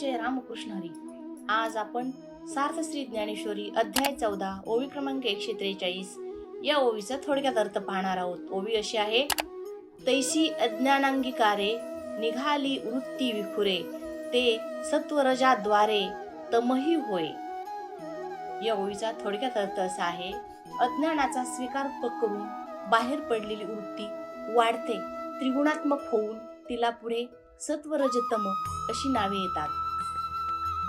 जय रामकृष्ण हरी आज आपण सार्थ श्री ज्ञानेश्वरी अध्याय चौदा ओवी क्रमांक एकशे त्रेचाळीस. या ओवीचा थोडक्यात अर्थ पाहणार आहोत. ओवी अशी आहे तैसी अज्ञानांगिकारे निघाली वृत्ती विखुरे ते सत्वरजाद्वारे तमही होय. या ओवीचा थोडक्यात अर्थ असा आहे अज्ञानाचा स्वीकार पकडून करून बाहेर पडलेली वृत्ती वाढते त्रिगुणात्मक होऊन तिला पुढे सत्वरजतम अशी नावे येतात.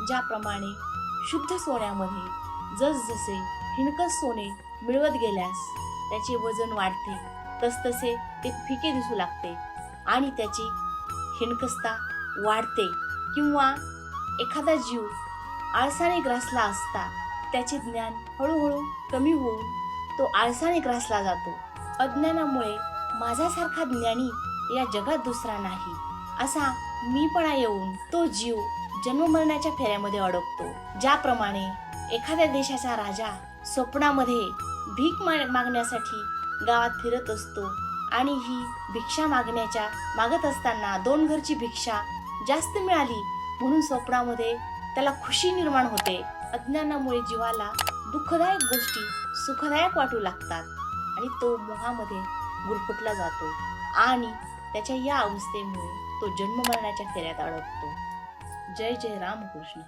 ज्याप्रमाणे शुद्ध सोन्यामध्ये जसजसे हिणकस सोने मिळवत गेल्यास त्याचे वजन वाढते तसतसे ते फिके दिसू लागते आणि त्याची हिणकसता वाढते किंवा एखादा जीव आळसाने ग्रासला असता त्याचे ज्ञान हळूहळू कमी होऊन तो आळसाने ग्रासला जातो. अज्ञानामुळे माझ्यासारखा ज्ञानी या जगात दुसरा नाही असा मीपणा येऊन तो जीव जन्ममरणाच्या फेऱ्यामध्ये अडकतो. ज्याप्रमाणे एखाद्या देशाचा राजा स्वप्नामध्ये भीक मागण्यासाठी गावात फिरत असतो आणि ही भिक्षा मागण्याच्या मागत असताना दोन घरची भिक्षा जास्त मिळाली म्हणून स्वप्नामध्ये त्याला खुशी निर्माण होते. अज्ञानामुळे जीवाला दुःखदायक गोष्टी सुखदायक वाटू लागतात आणि तो मोहामध्ये गुरफटला जातो आणि त्याच्या या अवस्थेमुळे तो जन्ममरणाच्या फेऱ्यात अडकतो. जय जय रामकृष्ण